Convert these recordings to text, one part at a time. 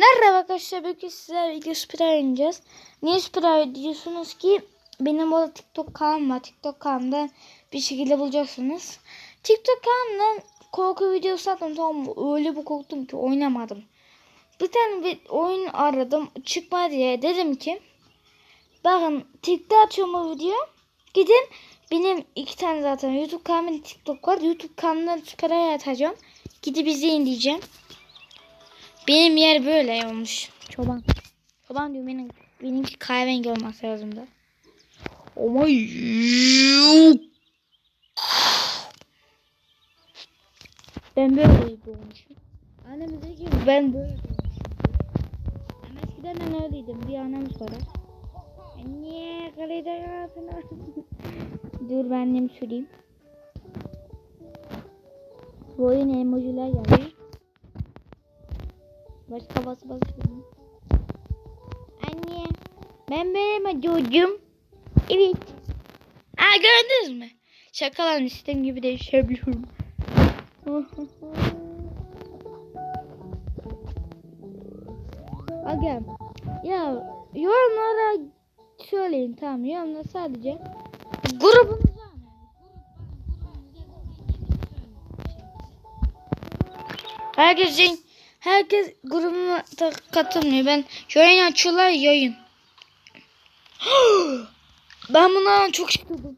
Merhaba arkadaşlar bugün sizlerle video spray oynayacağız. Niye spray diyorsunuz ki benim orada TikTok kanalım var. TikTok kanalımda bir şekilde bulacaksınız. TikTok kanalımdan korku videosu attım tamam? Öyle bir korktum ki oynamadım. Bir tane bir oyun aradım çıkma diye dedim ki bakın TikTok açıyorum o video. Gidin benim iki tane zaten YouTube kanalım TikTok var. YouTube kanalına spray atacağım. Gidip izleyin diyeceğim. Benim yer böyle olmuş. Çoban. Çoban diyor benim benimki kahverengi olması lazım da. Ama yok. Ben böyle doğmuşum. Annem dedi ki ben böyle doğmuşum. Ama eskiden ben öyleydim. Bir annemiz var. Niye kalede yapına? Dur ben nem süreyim. Bu oyun emojiler geldi. Başka bas bas. Anne. Ben mi çocuğum? Evet. Aa gördünüz mü? Şakalan istediğim gibi değişebiliyorum. Aga. Ya yorumlara söyleyin tamam yorumlara sadece mı? Herkesin herkes grubuma katılmıyor. Ben yayın açıyorlar yayın. ben buna çok sıkıldım.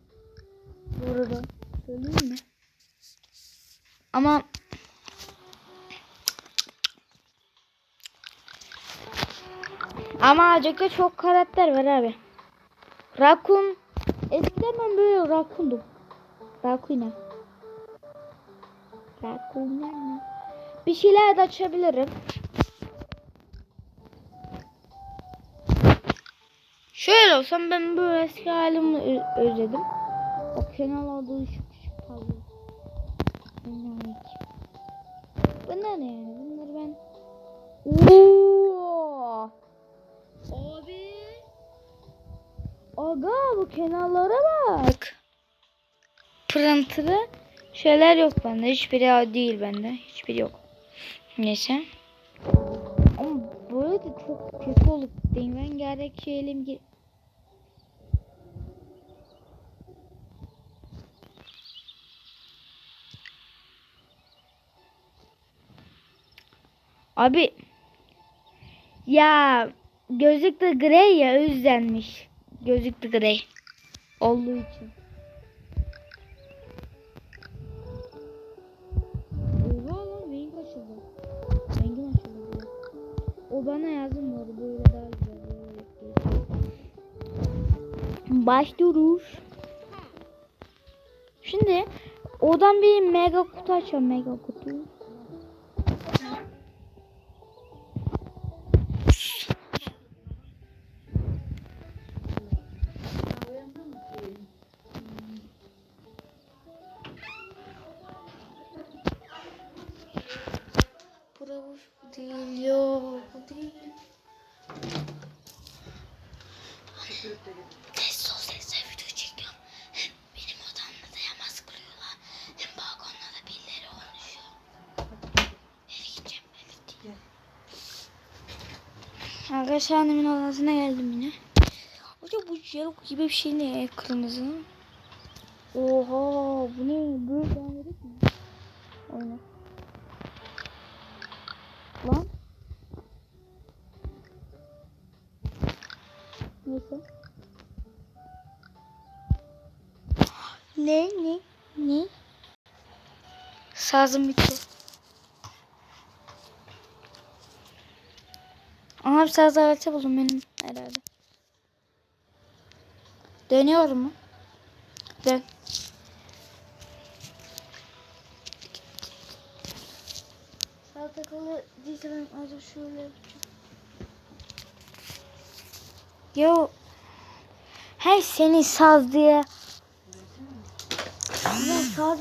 Bu arada söyleyeyim mi? Ama ama acıkta çok karakter var abi. Rakun eskiden ben böyle rakundum. Rakuna. Rakuna. Bir şeyler de açabilirim. Şöyle olsam ben böyle eski halimi özledim. O kenarlarda ışık ışık parlıyor. Bunlar Bunlar ne yani? Bunları ben... Oo! Abi! Aga bu kenarlara bak. Pırıntılı şeyler yok bende. Hiçbiri değil bende. Hiçbiri yok. Neyse. Ama böyle de çok kötü olup değil. Ben gerek şeylim ki. Abi ya gözlük de grey ya o yüzdenmiş. Gözlük de grey olduğu için. Bana yazın var böyle. Başlıyoruz. Şimdi odan bir mega kutu açıyorum mega kutu. Değil yok bu değil. Ses sol sesle video çekiyorum. Hem benim odamda da yamaz kırıyorlar. Hem balkonda da birileri konuşuyor. Eve gideceğim eve gideceğim. Arkadaşlar annemin odasına geldim yine. Hocam bu jelok gibi bir şey ne kırmızı? Oha bu ne? Böyle edecek mi? Neyse. Ne ne ne? Sazım bitti. Aha bir saz aleti buldum benim herhalde. Dönüyor mu? Dön. Sağ takılı değilse ben azı şöyle yapacağım. Yo. Hey seni saz diye. Ya saz